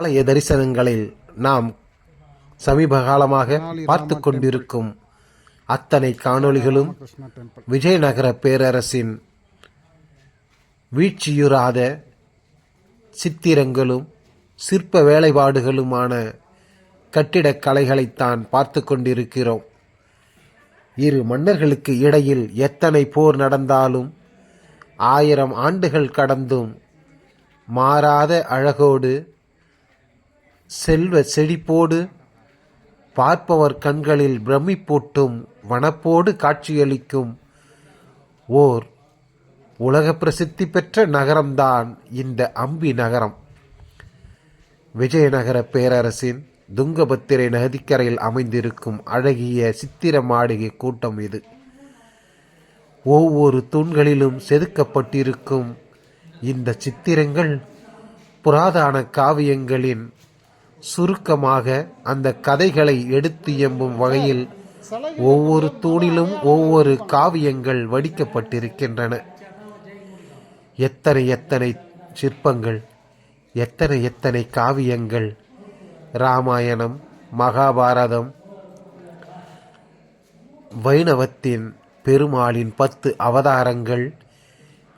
ஆலய தரிசனங்களில் நாம் சமீப காலமாக பார்த்து கொண்டிருக்கும் அத்தனை காணொளிகளும் விஜயநகர பேரரசின் வீழ்ச்சியுறாத சித்திரங்களும் சிற்ப வேலைப்பாடுகளுமான கட்டிடக் கலைகளைத்தான் பார்த்து கொண்டிருக்கிறோம். இரு மன்னர்களுக்கு இடையில் எத்தனை போர் நடந்தாலும் ஆயிரம் ஆண்டுகள் கடந்தும் மாறாத அழகோடு செல்வ செழிப்போடு பார்ப்பவர் கண்களில் பிரமிப்பூட்டும் வனப்போடு காட்சியளிக்கும் ஓர் உலக பிரசித்தி பெற்ற நகரம்தான் இந்த அம்பி நகரம். விஜயநகர பேரரசின் துங்கபத்திரை நதிக்கரையில் அமைந்திருக்கும் அழகிய சித்திர மாளிகை கூட்டம் இது. ஒவ்வொரு தூண்களிலும் செதுக்கப்பட்டிருக்கும் இந்த சித்திரங்கள் புராதன காவியங்களின் சுருக்கமாக அந்த கதைகளை எடுத்து எம்பும் வகையில் ஒவ்வொரு தூணிலும் ஒவ்வொரு காவியங்கள் வடிக்கப்பட்டிருக்கின்றன. எத்தனை எத்தனை சிற்பங்கள் எத்தனை எத்தனை காவியங்கள் ராமாயணம் மகாபாரதம் வைணவத்தின் பெருமாளின் பத்து அவதாரங்கள்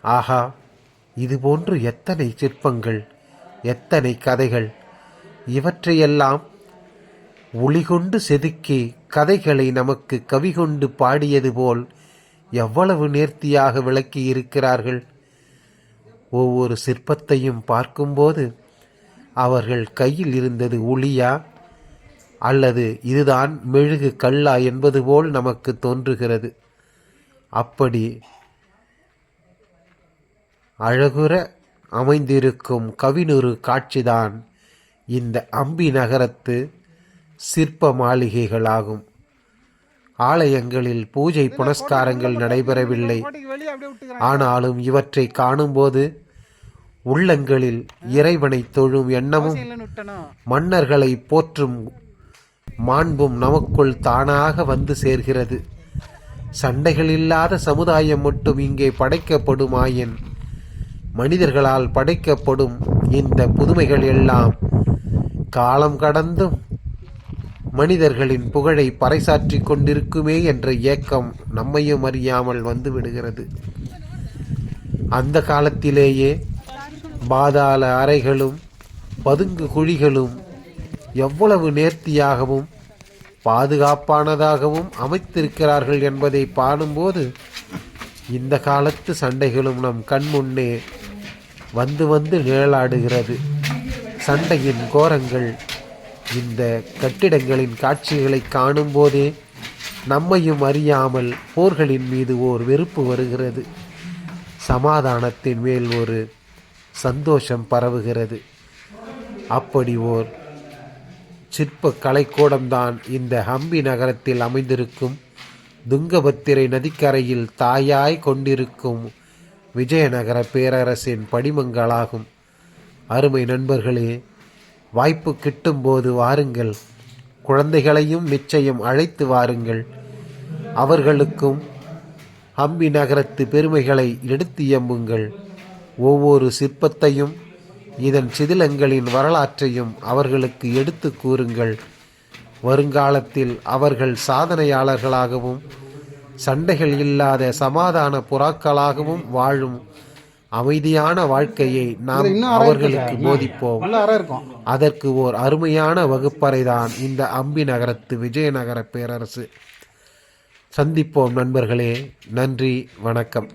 ஆஹா இதுபோன்று எத்தனை சிற்பங்கள் எத்தனை கதைகள் இவற்றையெல்லாம் ஒளிகொண்டு செதுக்கி கதைகளை நமக்கு கவி கொண்டு பாடியது போல் எவ்வளவு நேர்த்தியாக விளக்கி இருக்கிறார்கள் ஒவ்வொரு சிற்பத்தையும் பார்க்கும்போது அவர்கள் கையில் இருந்தது ஒளியா? அல்லது இதுதான் மெழுகு கல்லா என்பது போல் நமக்கு தோன்றுகிறது. அப்படி அழகுற அமைந்திருக்கும் கவினொரு காட்சிதான் இந்த அம்பி நகரத்து சிற்ப மாளிகைகளாகும் ஆலயங்களில் பூஜை புனஸ்காரங்கள் நடைபெறவில்லை. ஆனாலும் இவற்றை காணும்போது உள்ளங்களில் இறைவனை தொழும் எண்ணமும் மன்னர்களை போற்றும் மாண்பும் நமக்குள் தானாக வந்து சேர்கிறது. சண்டைகள் இல்லாத சமுதாயம் மட்டும் இங்கே படைக்கப்படுமாயின் மனிதர்களால் படைக்கப்படும் இந்த புதுமைகள் எல்லாம் காலம் கடந்தும் மனிதர்களின் புகழை பறைசாற்றிக் கொண்டிருக்குமே என்ற ஏக்கம் நம்மையும் அறியாமல் வந்து விடுகிறது. அந்த காலத்திலேயே பாதாள அறைகளும் பதுங்கு குழிகளும் எவ்வளவு நேர்த்தியாகவும் பாதுகாப்பானதாகவும் அமைத்திருக்கிறார்கள் என்பதை பாடும்போது இந்த காலத்து சண்டைகளும் நம் கண் முன்னே வந்து வந்து நிழலாடுகிறது. சண்டையின் கோரங்கள் இந்த கட்டிடங்களின் காட்சிகளை காணும்போதே நம்மையும் அறியாமல் போர்களின் மீது ஓர் வெறுப்பு வருகிறது. சமாதானத்தின் மேல் ஒரு சந்தோஷம் பரவுகிறது. அப்படி ஓர் சிற்ப கலைக்கூடம்தான் இந்த ஹம்பி நகரத்தில் அமைந்திருக்கும். துங்கபத்திரை நதிக்கரையில் தாயாய் கொண்டிருக்கும் விஜயநகர பேரரசின் படிமங்களாகும். அருமை நண்பர்களே வாய்ப்பு கிட்டும்போது வாருங்கள். குழந்தைகளையும் நிச்சயம் அழைத்து வாருங்கள். அவர்களுக்கும் ஹம்பி நகரத்து பெருமைகளை எடுத்து எம்புங்கள். ஒவ்வொரு சிற்பத்தையும் இதன் சிதிலங்களின் வரலாற்றையும் அவர்களுக்கு எடுத்து கூறுங்கள். வருங்காலத்தில் அவர்கள் சாதனையாளர்களாகவும் சண்டைகள் இல்லாத சமாதான புறாக்களாகவும் வாழும் அமைதியான வாழ்க்கையை நாம் அவர்களுக்கு போதிப்போம். அதற்கு ஓர் அருமையான வகுப்பறைதான் இந்த அம்பி நகரத்து விஜயநகர பேரரசு. சந்திப்போம் நண்பர்களே. நன்றி வணக்கம்.